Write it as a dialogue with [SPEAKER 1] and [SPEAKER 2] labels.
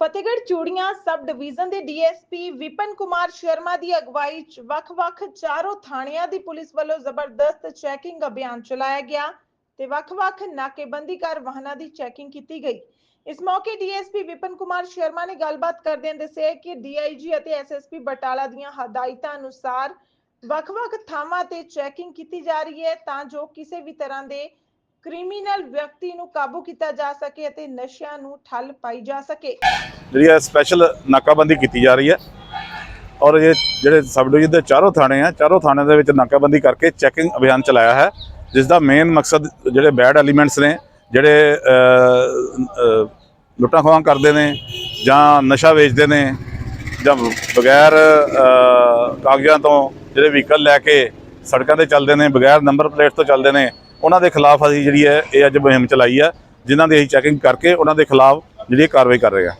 [SPEAKER 1] Fatehgarh Churian sub division ਦੇ DSP Vipan Kumar Sharma ਦੀ ਅਗਵਾਈ 'ਚ ਵੱਖ-ਵੱਖ ਚਾਰੋਂ ਥਾਣਿਆਂ ਦੀ ਪੁਲਿਸ ਵੱਲੋਂ ਜ਼ਬਰਦਸਤ ਚੈਕਿੰਗ ਅਭਿਆਨ ਚਲਾਇਆ ਗਿਆ ਤੇ ਵੱਖ-ਵੱਖ ਨਾਕੇਬੰਦੀ ਕਰ ਵਾਹਨਾਂ ਦੀ ਚੈਕਿੰਗ ਕੀਤੀ ਗਈ। ਇਸ ਮੌਕੇ ਡੀਐਸਪੀ ਵਿਪਨ ਕੁਮਾਰ ਸ਼ਰਮਾ ਨੇ ਗੱਲਬਾਤ ਕਰਦਿਆਂ ਦੱਸਿਆ ਕਿ ਡੀਆਈਜੀ ਅਤੇ ਐਸਐਸਪੀ ਬਟਾਲਾ ਦੀਆਂ ਹਦਾਇਤਾਂ ਅਨੁਸਾਰ ਵੱਖ-ਵੱਖ ਥਾਵਾਂ ਤੇ ਚੈਕਿੰਗ ਕੀਤੀ ਜਾ ਰਹੀ ਹੈ ਤਾਂ ਜੋ ਕਿਸੇ ਵੀ ਤਰ੍ਹਾਂ ਦੇ ਕ੍ਰਿਮੀਨਲ ਵਿਅਕਤੀ ਨੂੰ ਕਾਬੂ ਕੀਤਾ ਜਾ ਸਕੇ ਅਤੇ ਨਸ਼ਿਆਂ ਨੂੰ ਠੱਲ ਪਾਈ ਜਾ ਸਕੇ।
[SPEAKER 2] ਜਿਹੜੀ ਹੈ ਸਪੈਸ਼ਲ ਨਾਕਾਬੰਦੀ ਕੀਤੀ ਜਾ ਰਹੀ ਹੈ, ਔਰ ਇਹ ਜਿਹੜੇ ਸਬ ਡਿਵੀਜ਼ਨ ਦੇ ਚਾਰੋਂ ਥਾਣੇ ਆ, ਚਾਰੋਂ ਥਾਣਿਆਂ ਦੇ ਵਿੱਚ ਨਾਕਾਬੰਦੀ ਕਰਕੇ ਚੈਕਿੰਗ ਅਭਿਆਨ ਚਲਾਇਆ ਹੈ, ਜਿਸ ਦਾ ਮੇਨ ਮਕਸਦ ਜਿਹੜੇ ਬੈਡ ਐਲੀਮੈਂਟਸ ਨੇ, ਜਿਹੜੇ ਲੁੱਟਾਂ ਖੋਹਾਂ ਕਰਦੇ ਨੇ, ਜਾਂ ਨਸ਼ਾ ਵੇਚਦੇ ਨੇ, ਜਾਂ ਬਗੈਰ ਕਾਗਜ਼ਾਂ ਤੋਂ ਜਿਹੜੇ ਵਹੀਕਲ ਲੈ ਕੇ ਸੜਕਾਂ ਤੇ ਚੱਲਦੇ ਨੇ, ਬਗੈਰ ਨੰਬਰ ਪਲੇਟ ਤੋਂ ਚੱਲਦੇ ਨੇ ਉਹਨਾਂ ਦੇ ਖਿਲਾਫ ਅਸੀਂ ਜਿਹੜੀ ਹੈ, ਇਹ ਅੱਜ ਮੁਹਿੰਮ ਚਲਾਈ ਹੈ, ਜਿਨ੍ਹਾਂ ਦੀ ਅਸੀਂ ਚੈਕਿੰਗ ਕਰਕੇ ਉਹਨਾਂ ਦੇ ਖਿਲਾਫ ਜਿਹੜੀ ਇਹ ਕਾਰਵਾਈ ਕਰ ਰਹੇ ਹਾਂ।